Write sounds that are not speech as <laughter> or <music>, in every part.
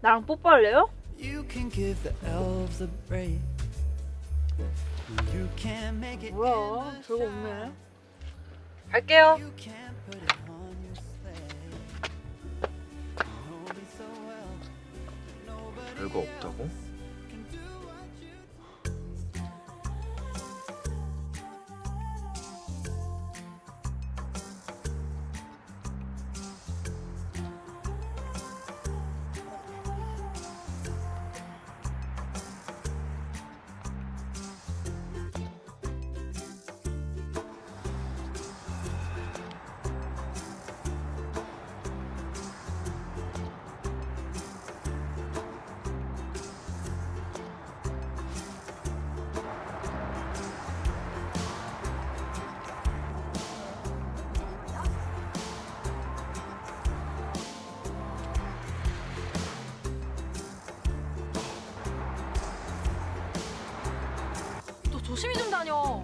나랑 뽀뽀할래요? You can give the elves a break. You can make it. 뭐야, 별거. 없네. 갈게요. You can put it on your sleigh. You know me so well. Nobody 별거 없다고? 조심히 좀 다녀.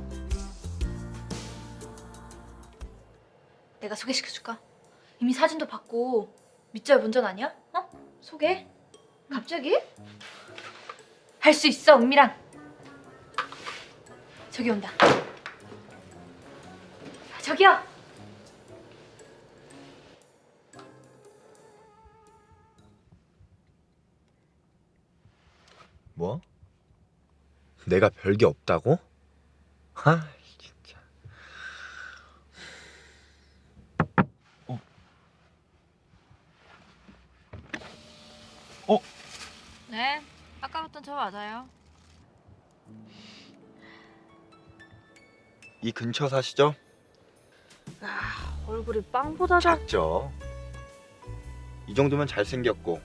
내가 소개시켜줄까? 이미 사진도 받고 밑절 본전 아니야? 어? 소개? 갑자기? 할 수 있어 은미랑 저기 온다 저기요 뭐? 내가 별게 없다고? 아 진짜. 네 아까부터 저 맞아요 이 근처 사시죠? 얼굴이 빵보다 작. 작죠. 이 정도면 잘생겼고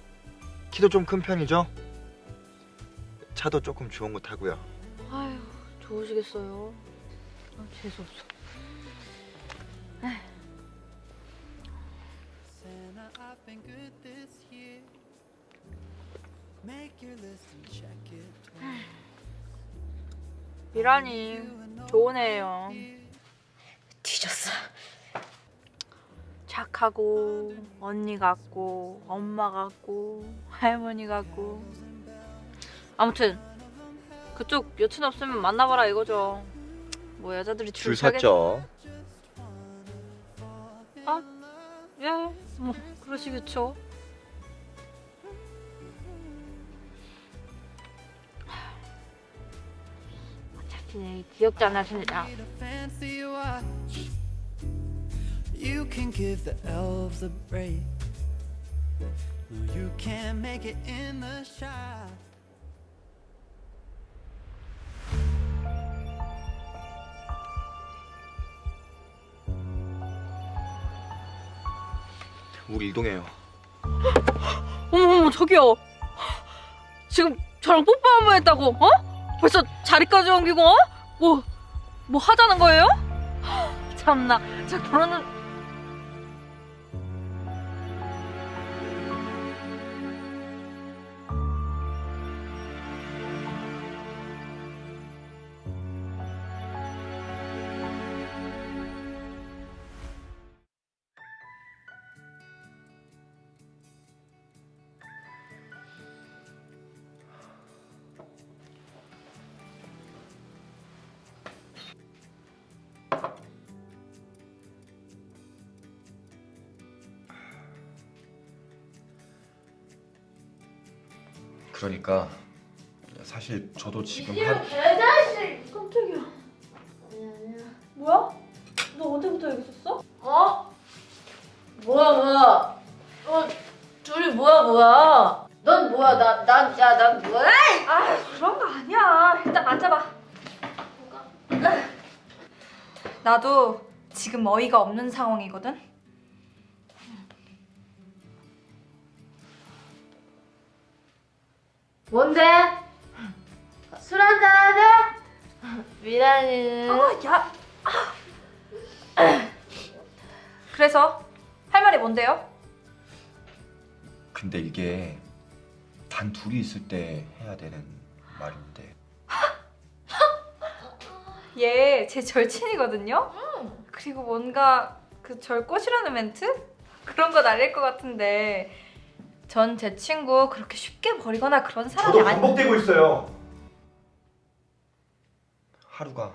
키도 좀 큰 편이죠? 차도 조금 좋은 거 타고요. 아유, 좋으시겠어요. 아, 재수 없어. Santa, I've been good this year. Make your list and check it twice. 미라님, 좋은 애예요. 뒤졌어 착하고 언니 같고 엄마 같고 할머니 같고 아무튼 그쪽 여친 없으면 만나봐라 이거죠. 뭐 여자들이 줄, 줄 섰죠. 예, 뭐 그러시겠죠. 어차피 기억도 안 watch. You can give the elves a break. No, you can't make it in the shop. 우리 이동해요. 어머머 저기요. 지금 저랑 뽀뽀 한 번 했다고? 어? 벌써 자리까지 옮기고 어? 뭐, 뭐 하자는 거예요? 참나. 자 그러는 그러니까 사실 저도 지금 한 개자식 깜짝이야 뭐야? 너 언제부터 여기 있었어? 어? 뭐야 뭐야 어 둘이 뭐야 뭐야 넌 뭐야 나난야난 뭐야 아 그런 거 아니야. 일단 앉아봐. 나도 지금 어이가 없는 상황이거든. 뭔데? 술 한잔 하자? 미란이는 아, 야. 그래서 할 말이 뭔데요? 근데 이게 단 둘이 있을 때 해야 되는 말인데 <laughs> 얘 제 절친이거든요. 그리고 뭔가 그절 꼬시라는 멘트 그런 거 날릴 것 같은데 전 제 친구 그렇게 쉽게 버리거나 그런 사람이 저도 아니 반복되고 있어요. 하루가